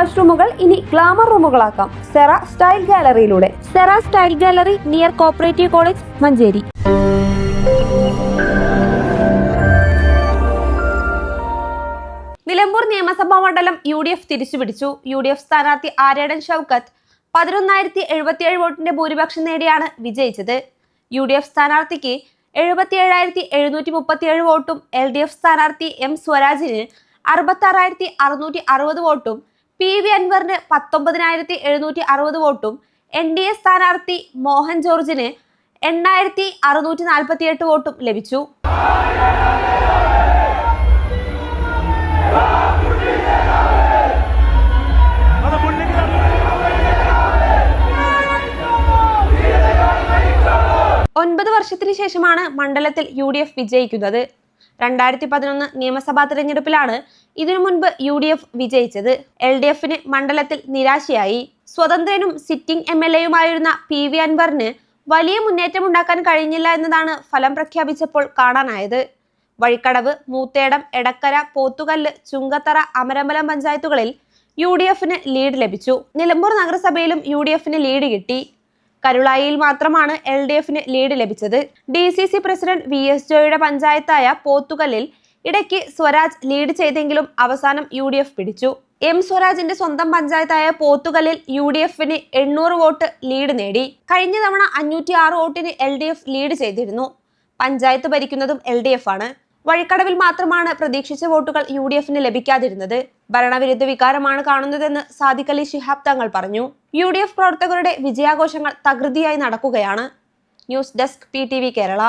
വാഷ്റൂമുകൾ ഇനി ഗ്ലാമർ റൂമുകളാക്കാം. Sera style ഗാലറിയിലൂടെ. Sera style gallery near cooperative college Manjeri. Nilambur നിയമസഭാ മണ്ഡലം യു ഡി എഫ് തിരിച്ചുപിടിച്ചു. യു ഡി എഫ് സ്ഥാനാർത്ഥി ആരേടൻ ഷൗക്കത്ത് പതിനൊന്നായിരത്തി എഴുപത്തിയേഴ് വോട്ടിന്റെ ഭൂരിപക്ഷം നേടിയാണ് വിജയിച്ചത്. യു ഡി എഫ് സ്ഥാനാർത്ഥിക്ക് എഴുപത്തി ഏഴായിരത്തി എഴുന്നൂറ്റി മുപ്പത്തിയേഴ് വോട്ടും എൽ ഡി എഫ് സ്ഥാനാർത്ഥി എം സ്വരാജിന് അറുപത്തി ആറായിരത്തി അറുന്നൂറ്റി അറുപത് വോട്ടും പി വി അൻവറിന് പത്തൊമ്പതിനായിരത്തി എഴുന്നൂറ്റി അറുപത് വോട്ടും എൻ ഡി എ സ്ഥാനാർത്ഥി മോഹൻ ജോർജിന് എണ്ണായിരത്തി അറുന്നൂറ്റി നാൽപ്പത്തി എട്ട് വോട്ടും ലഭിച്ചു. ഒൻപത് വർഷത്തിന് ശേഷമാണ് മണ്ഡലത്തിൽ യു ഡി എഫ് വിജയിക്കുന്നത്. രണ്ടായിരത്തി പതിനൊന്ന് നിയമസഭാ തെരഞ്ഞെടുപ്പിലാണ് ഇതിനു മുൻപ് യു ഡി എഫ് വിജയിച്ചത്. എൽ ഡി എഫിന് മണ്ഡലത്തിൽ നിരാശയായി. സ്വതന്ത്രനും സിറ്റിംഗ് എം എൽ എയുമായിരുന്ന പി വി അൻവറിന് വലിയ മുന്നേറ്റമുണ്ടാക്കാൻ കഴിഞ്ഞില്ല എന്നതാണ് ഫലം പ്രഖ്യാപിച്ചപ്പോൾ കാണാനായത്. വഴിക്കടവ് മൂത്തേടം എടക്കര പോത്തുകല്ല് ചുങ്കത്തറ അമരമ്പലം പഞ്ചായത്തുകളിൽ യു ഡി എഫിന് ലീഡ് ലഭിച്ചു. നിലമ്പൂർ നഗരസഭയിലും യു ഡി എഫിന് ലീഡ് കിട്ടി. കരുളായിയിൽ മാത്രമാണ് എൽ ഡി എഫിന് ലീഡ് ലഭിച്ചത്. D C C president V S ജോയുടെ പഞ്ചായത്തായ പോത്തുകല്ലിൽ ഇടയ്ക്ക് സ്വരാജ് ലീഡ് ചെയ്തെങ്കിലും അവസാനം യു ഡി എഫ് പിടിച്ചു. എം സ്വരാജിന്റെ സ്വന്തം പഞ്ചായത്തായ പോത്തുകല്ലിൽ യു ഡി എഫിന് എണ്ണൂറ് വോട്ട് ലീഡ് നേടി. കഴിഞ്ഞ തവണ അഞ്ഞൂറ്റി ആറ് വോട്ടിന് എൽ ഡി എഫ് ലീഡ് ചെയ്തിരുന്നു. പഞ്ചായത്ത് ഭരിക്കുന്നതും എൽ ഡി എഫ് ആണ് വഴിക്കടവിൽ മാത്രമാണ് പ്രതീക്ഷിച്ച വോട്ടുകൾ യു ഡി എഫിന് ലഭിക്കാതിരുന്നത്. ഭരണവിരുദ്ധ വികാരമാണ് കാണുന്നതെന്ന് സാദിഖ് അലി ശിഹാബ് തങ്ങൾ പറഞ്ഞു. യു ഡി എഫ് പ്രവർത്തകരുടെ വിജയാഘോഷങ്ങൾ തകൃതിയായി നടക്കുകയാണ്. News desk P Kerala.